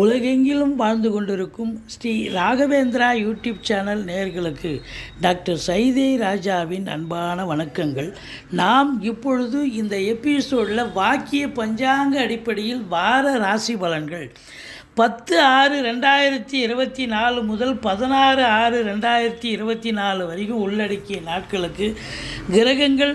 உலகெங்கிலும் வாழ்ந்து கொண்டிருக்கும் ஸ்ரீ ராகவேந்திரா யூடியூப் சேனல் நேர்களுக்கு டாக்டர் சைதே ராஜாவின் அன்பான வணக்கங்கள். நாம் இப்பொழுது இந்த எபிசோடில் வாக்கிய பஞ்சாங்க அடிப்படையில் வார ராசி பலன்கள். பத்து ஆறு ரெண்டாயிரத்தி இருபத்தி நாலு முதல் பதினாறு ஆறு ரெண்டாயிரத்தி இருபத்தி நாலு வரைக்கும் உள்ளடக்கிய நாட்களுக்கு கிரகங்கள்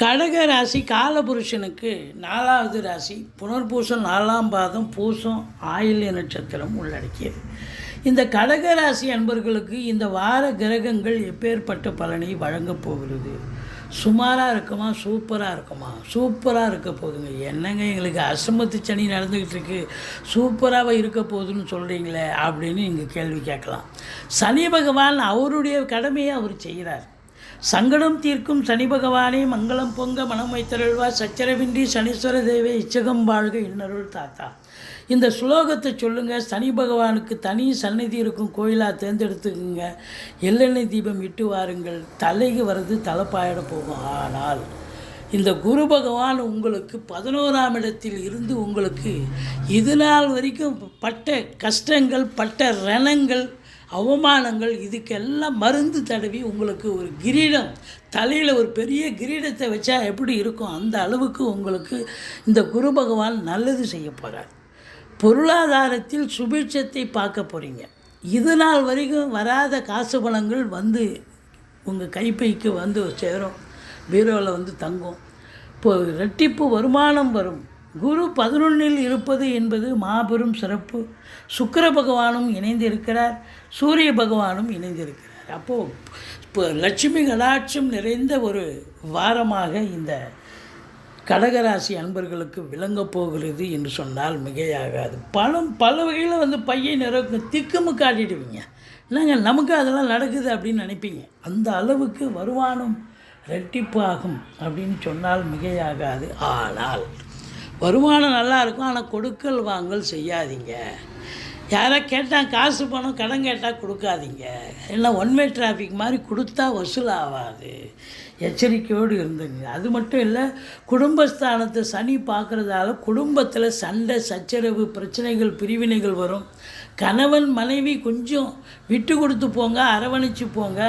கடக ராசி காலபுருஷனுக்கு நாலாவது ராசி புனர்பூசம் நாலாம் பாதம் பூசம் ஆயில்ய நட்சத்திரம் உள்ளடக்கியது. இந்த கடக ராசி அன்பர்களுக்கு இந்த வார கிரகங்கள் எப்பேற்பட்ட பலனை வழங்கப் போகிறது? சுமாராக இருக்குமா சூப்பராக இருக்குமா? சூப்பராக இருக்க போகுதுங்க. என்னங்க எங்களுக்கு அசமத்து சனி நடந்துக்கிட்டு இருக்கு. சூப்பராக இருக்க போகுதுன்னு சொல்கிறீங்களே அப்படின்னு நீங்கள் கேள்வி கேட்கலாம். சனி பகவான் அவருடைய கடமையை அவர் செய்கிறார் சங்கடம் தீர்க்கும் சனி பகவானே மங்களம் பொங்க மனம் வைத்தருள்வா. சச்சரவின்றி சனீஸ்வர தேவை இச்சகம் வாழ்க இன்னருள் தாத்தா. இந்த ஸ்லோகத்தை சொல்லுங்கள் சனி பகவானுக்கு தனி சந்நிதி இருக்கும் கோயிலாக தேர்ந்தெடுத்துக்குங்க. எள்ளெண்ணெய் தீபம் இட்டு வாருங்கள். தலைக்கு வர்றது தலைப்பாயிட போகும். ஆனால் இந்த குரு பகவான் உங்களுக்கு பதினோராம் இடத்தில் இருந்து உங்களுக்கு இது நாள் வரைக்கும் பட்ட கஷ்டங்கள் பட்ட ரணங்கள் அவமானங்கள் இதுக்கெல்லாம் மருந்து தடவி உங்களுக்கு ஒரு கிரீடம் தலையில் ஒரு பெரிய கிரீடத்தை வச்சா எப்படி இருக்கும்? அந்த அளவுக்கு உங்களுக்கு இந்த குரு பகவான் நல்லது செய்ய போகிறார் பொருளாதாரத்தில் சுபிட்சத்தை பார்க்க போகிறீங்க இது நாள் வரைக்கும் வராத காசு பணங்கள் வந்து உங்கள் கைப்பைக்கு வந்து சேரும். பீரோவில் வந்து தங்கும். இப்போ ரெட்டிப்பு வருமானம் வரும். குரு பதினொன்றில் இருப்பது என்பது மாபெரும் சிறப்பு. சுக்கர பகவானும் இணைந்திருக்கிறார். சூரிய பகவானும் இணைந்திருக்கிறார். அப்போது இப்போ லட்சுமி கடாட்சம் நிறைந்த ஒரு வாரமாக இந்த கடகராசி அன்பர்களுக்கு விளங்கப் போகிறது என்று சொன்னால் மிகையாகாது. பணம் பல வகையில் வந்து பையை நிறக்கும் திக்குமு காட்டிடுவீங்க. இல்லைங்க நமக்கு அதெல்லாம் நடக்குது அப்படின்னு நினைப்பீங்க. அந்த அளவுக்கு வருமானம் ரெட்டிப்பாகும் அப்படின்னு சொன்னால் மிகையாகாது. ஆனால் வருமானம் நல்லா இருக்கும் ஆனால் கொடுக்கல் வாங்கல் செய்யாதீங்க. யாராக கேட்டால் காசு பணம் கடன் கேட்டால் கொடுக்காதீங்க. ஏன்னா ஒன்வே டிராஃபிக் மாதிரி கொடுத்தா வசூல் ஆகாது எச்சரிக்கையோடு இருந்துங்க அது மட்டும் இல்லை குடும்பஸ்தானத்தை சனி பார்க்குறதால குடும்பத்தில் சண்டை சச்சரவு பிரச்சனைகள் பிரிவினைகள் வரும். கணவன் மனைவி கொஞ்சம் விட்டு கொடுத்து போங்க அரவணைச்சு போங்க.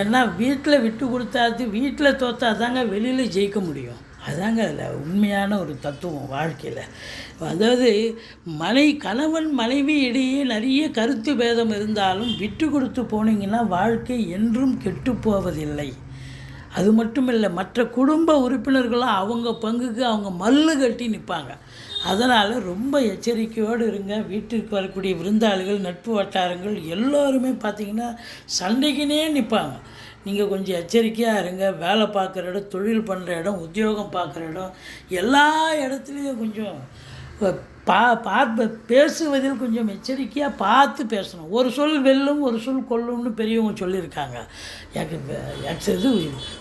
ஏன்னா வீட்டில் விட்டு கொடுத்தாது வீட்டில் தோத்தா தாங்க வெளியில் ஜெயிக்க முடியும். அதாங்க அதில் உண்மையான ஒரு தத்துவம் வாழ்க்கையில். அதாவது மனை கணவன் மனைவி இடையே நிறைய கருத்து பேதம் இருந்தாலும் விட்டு கொடுத்து போனீங்கன்னா வாழ்க்கை என்றும் கெட்டு போவதில்லை. அது மட்டும் இல்லை மற்ற குடும்ப உறுப்பினர்களும் அவங்க பங்குக்கு அவங்க மல்லு கட்டி நிற்பாங்க அதனால் ரொம்ப எச்சரிக்கையோடு இருங்க. வீட்டிற்கு வரக்கூடிய விருந்தாளிகள் நட்பு வட்டாரங்கள் எல்லோருமே பார்த்திங்கன்னா சண்டைக்குனே நிற்பாங்க நீங்கள் கொஞ்சம் எச்சரிக்கையாக இருங்க. வேலை பார்க்குற இடம் தொழில் பண்ணுற இடம் உத்தியோகம் பார்க்குற இடம் எல்லா இடத்துலையும் கொஞ்சம் பா பார்ப்ப பேசுவதில் கொஞ்சம் எச்சரிக்கையாக பார்த்து பேசணும். ஒரு சொல் வெல்லும் ஒரு சொல் கொல்லும்னு பெரியவங்க சொல்லியிருக்காங்க. எனக்கு இது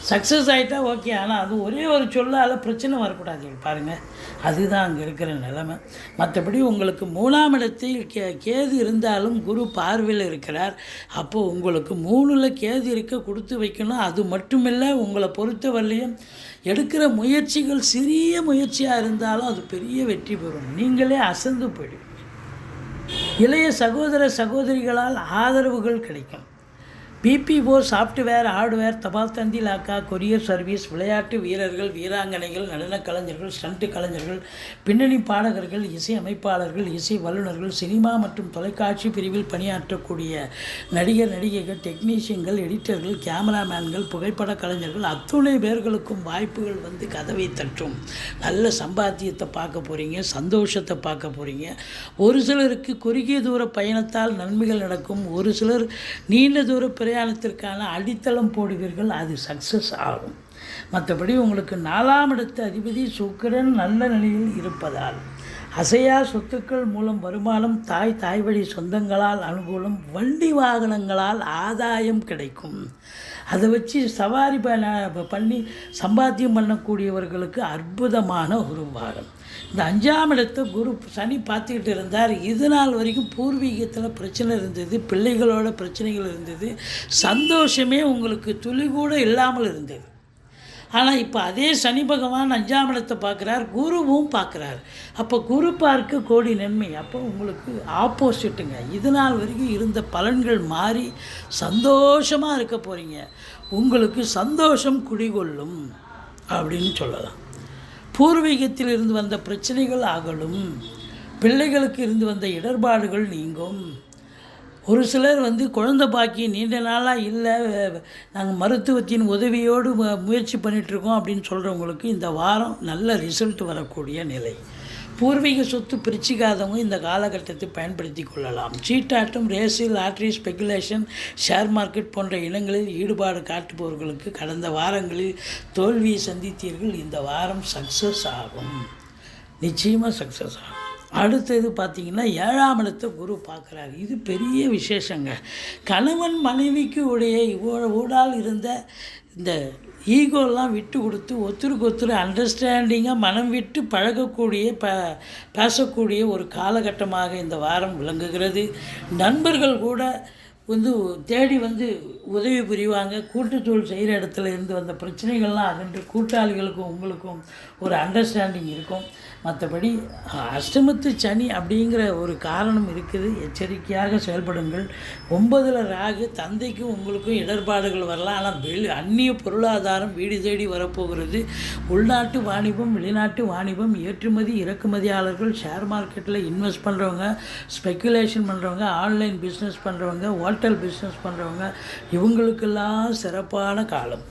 சக்ஸஸ் ஆகிட்டா ஓகே ஆனால் அது ஒரே ஒரு சொல்லால் பிரச்சனை வரக்கூடாது. பாருங்கள் அதுதான் அங்கே இருக்கிற நிலைமை. மற்றபடி உங்களுக்கு மூணாம் இடத்தில் கே கேது இருந்தாலும் குரு பார்வையில் இருக்கிறார். அப்போது உங்களுக்கு மூணில் கேது இருக்க கொடுத்து வைக்கணும். அது மட்டுமில்லை உங்களை பொறுத்தவரையிலையும் எடுக்கிற முயற்சிகள் சிறிய முயற்சியாக இருந்தாலும் அது பெரிய வெற்றி பெறும். நீங்களே அசந்து போயிடுவீங்க இளைய சகோதர சகோதரிகளால் ஆதரவுகள் கிடைக்கும். பிபிஓ சாஃப்ட்வேர் ஹார்ட்வேர் தபால் தந்தி லாக்கா கொரியர் சர்வீஸ் விளையாட்டு வீரர்கள் வீராங்கனைகள் நடனக் கலைஞர்கள் ஸ்டண்ட் கலைஞர்கள் பின்னணி பாடகர்கள் இசை அமைப்பாளர்கள் இசை வல்லுநர்கள் சினிமா மற்றும் தொலைக்காட்சி பிரிவில் பணியாற்றக்கூடிய நடிகர் நடிகைகள் டெக்னீஷியன்கள் எடிட்டர்கள் கேமராமேன்கள் புகைப்பட கலைஞர்கள் அத்துணை பேர்களுக்கும் வாய்ப்புகள் வந்து கதவை தட்டும். நல்ல சம்பாத்தியத்தை பார்க்க போகிறீங்க சந்தோஷத்தை பார்க்க போகிறீங்க ஒரு சிலருக்கு குறுகிய தூர பயணத்தால் நன்மைகள் நடக்கும். ஒரு சிலர் நீண்ட தூர பிரயாணத்திற்கான அடித்தளம் போடுவீர்கள் அது சக்ஸஸ் ஆகும். மற்றபடி உங்களுக்கு நாலாம் இடத்து அதிபதி சுக்கிரன் நல்ல நிலையில் இருப்பதால் அசையா சொத்துக்கள் மூலம் வருமானம் தாய் தாய் வழி சொந்தங்களால் அனுகூலம் வண்டி வாகனங்களால் ஆதாயம் கிடைக்கும். அதை வச்சு சவாரி பண்ணி சம்பாத்தியம் பண்ணக்கூடியவர்களுக்கு அற்புதமான ஒரு வாரம் இந்த அஞ்சாம் இடத்தை குரு சனி பார்த்துக்கிட்டு இருந்தார். இது நாள் வரைக்கும் பூர்வீகத்தில் பிரச்சனை இருந்தது பிள்ளைகளோட பிரச்சனைகள் இருந்தது சந்தோஷமே உங்களுக்கு துளி கூட இல்லாமல் இருந்தது. ஆனால் இப்போ அதே சனி பகவான் அஞ்சாம் இடத்தை பார்க்குறார் குருவும் பார்க்குறார். அப்போ குரு பார்க்க கோடி நன்மை. அப்போ உங்களுக்கு ஆப்போசிட்டுங்க. இது நாள் வரைக்கும் இருந்த பலன்கள் மாறி சந்தோஷமாக இருக்க போகிறீங்க உங்களுக்கு சந்தோஷம் குடிகொள்ளும் அப்படின்னு சொல்லலாம். பூர்வீகத்தில் இருந்து வந்த பிரச்சனைகள் அகலும் பிள்ளைகளுக்கு இருந்து வந்த இடர்பாடுகள் நீங்கும். ஒரு சிலர் வந்து குழந்தை பாக்கி நீண்ட நாளாக இல்லை நாங்கள் மருத்துவத்தின் உதவியோடு முயற்சி பண்ணிகிட்ருக்கோம் அப்படின்னு சொல்கிறவங்களுக்கு இந்த வாரம் நல்ல ரிசல்ட் வரக்கூடிய நிலை. பூர்வீக சொத்து பிரிச்சிக்காதவங்க இந்த காலகட்டத்தை பயன்படுத்தி கொள்ளலாம். சீட்டாட்டம் race lottery speculation share market போன்ற இனங்களில் ஈடுபாடு காட்டுபவர்களுக்கு கடந்த வாரங்களில் தோல்வியை சந்தித்தீர்கள். இந்த வாரம் சக்ஸஸ் ஆகும். நிச்சயமாக சக்ஸஸ் ஆகும். அடுத்தது பார்த்திங்கன்னா ஏழாம் இடத்தை குரு பார்க்குறாரு. இது பெரிய விசேஷங்க. கணவன் மனைவிக்கு உடைய ஊடால் இருந்த இந்த ஈகோலாம் விட்டு கொடுத்து ஒருத்தருக்கு ஒருத்தர் அண்டர்ஸ்டாண்டிங்காக மனம் விட்டு பழகக்கூடிய ப பேசக்கூடிய ஒரு காலகட்டமாக இந்த வாரம் விளங்குகிறது. நண்பர்கள் கூட வந்து தேடி வந்து உதவி புரிவாங்க கூட்டுத்தொழில் செய்கிற இடத்துல இருந்து வந்த பிரச்சனைகள்லாம் அகன்று கூட்டாளிகளுக்கும் உங்களுக்கும் ஒரு அண்டர்ஸ்டாண்டிங் இருக்கும். மற்றபடி அஷ்டமத்து சனி அப்படிங்கிற ஒரு காரணம் இருக்குது. எச்சரிக்கையாக செயல்படுங்கள். ஒன்பதில் ராகு தந்தைக்கும் உங்களுக்கும் இடர்பாடுகள் வரலாம். ஆனால் வெளி அந்நிய பொருளாதாரம் வீடு தேடி வரப்போகிறது. உள்நாட்டு வாணிபம் வெளிநாட்டு வாணிபம் ஏற்றுமதி இறக்குமதியாளர்கள் ஷேர் மார்க்கெட்டில் இன்வெஸ்ட் பண்ணுறவங்க ஸ்பெக்குலேஷன் பண்ணுறவங்க ஆன்லைன் பிஸ்னஸ் பண்ணுறவங்க ஹோட்டல் பிஸ்னஸ் பண்ணுறவங்க இவங்களுக்கெல்லாம் சிறப்பான காலம்.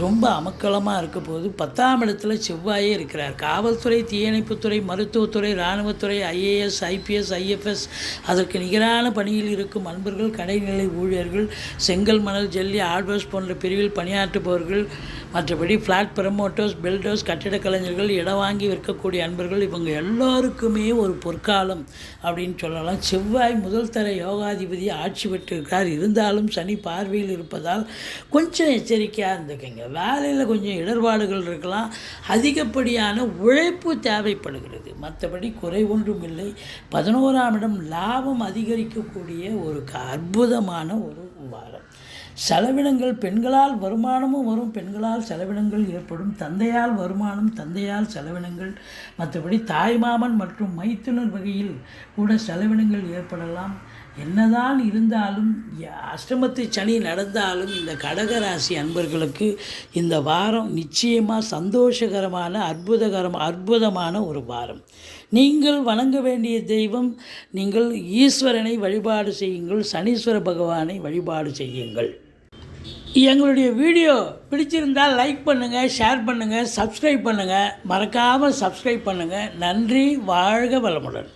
ரொம்ப அமக்கலமாக இருக்க போது பத்தாம் இடத்துல செவ்வாயே இருக்கிறார். காவல்துறை தீயணைப்புத்துறை மருத்துவத்துறை இராணுவத்துறை ஐஏஎஸ் ஐபிஎஸ் ஐஎஃப்எஸ் அதற்கு நிகரான பணியில் இருக்கும் அன்பர்கள் கடைநிலை ஊழியர்கள் செங்கல் மணல் ஜல்லி ஆட்வர்ஸ் போன்ற பிரிவில் பணியாற்றுபவர்கள் மற்றபடி ஃப்ளாட் ப்ரமோட்டர்ஸ் பில்டர்ஸ் கட்டிட கலைஞர்கள் இடம் வாங்கி விற்கக்கூடிய அன்பர்கள் இவங்க எல்லாருக்குமே ஒரு பொற்காலம் அப்படின்னு சொல்லலாம். செவ்வாய் முதல் தர யோகாதிபதி ஆட்சி பெற்றிருக்கார் இருந்தாலும் சனி பார்வையில் இருப்பதால் கொஞ்சம் எச்சரிக்கையாக இருந்துக்கங்க. வேலையில் கொஞ்சம் இடர்பாடுகள் இருக்கலாம். அதிகப்படியான உழைப்பு தேவைப்படுகிறது. மற்றபடி குறை ஒன்றும் இல்லை. பதினோராம் இடம் லாபம் அதிகரிக்கக்கூடிய ஒரு அற்புதமான ஒரு வாரம். செலவினங்கள் பெண்களால் வருமானமும் வரும் பெண்களால் செலவினங்கள் ஏற்படும். தந்தையால் வருமானம் தந்தையால் செலவினங்கள். மற்றபடி தாய்மாமன் மற்றும் மைத்துனர் வகையில் கூட செலவினங்கள் ஏற்படலாம். என்னதான் இருந்தாலும் அஷ்டமத்து சனி நடந்தாலும் இந்த கடகராசி அன்பர்களுக்கு இந்த வாரம் நிச்சயமாக சந்தோஷகரமான அற்புதகரம் அற்புதமான ஒரு வாரம். நீங்கள் வணங்க வேண்டிய தெய்வம் நீங்கள் ஈஸ்வரனை வழிபாடு செய்யுங்கள் சனீஸ்வர பகவானை வழிபாடு செய்யுங்கள். எங்களுடைய வீடியோ பிடிச்சிருந்தால் லைக் பண்ணுங்கள் ஷேர் பண்ணுங்கள் சப்ஸ்கிரைப் பண்ணுங்கள் மறக்காமல் சப்ஸ்கிரைப் பண்ணுங்கள் நன்றி வாழ்க வளமுடன்.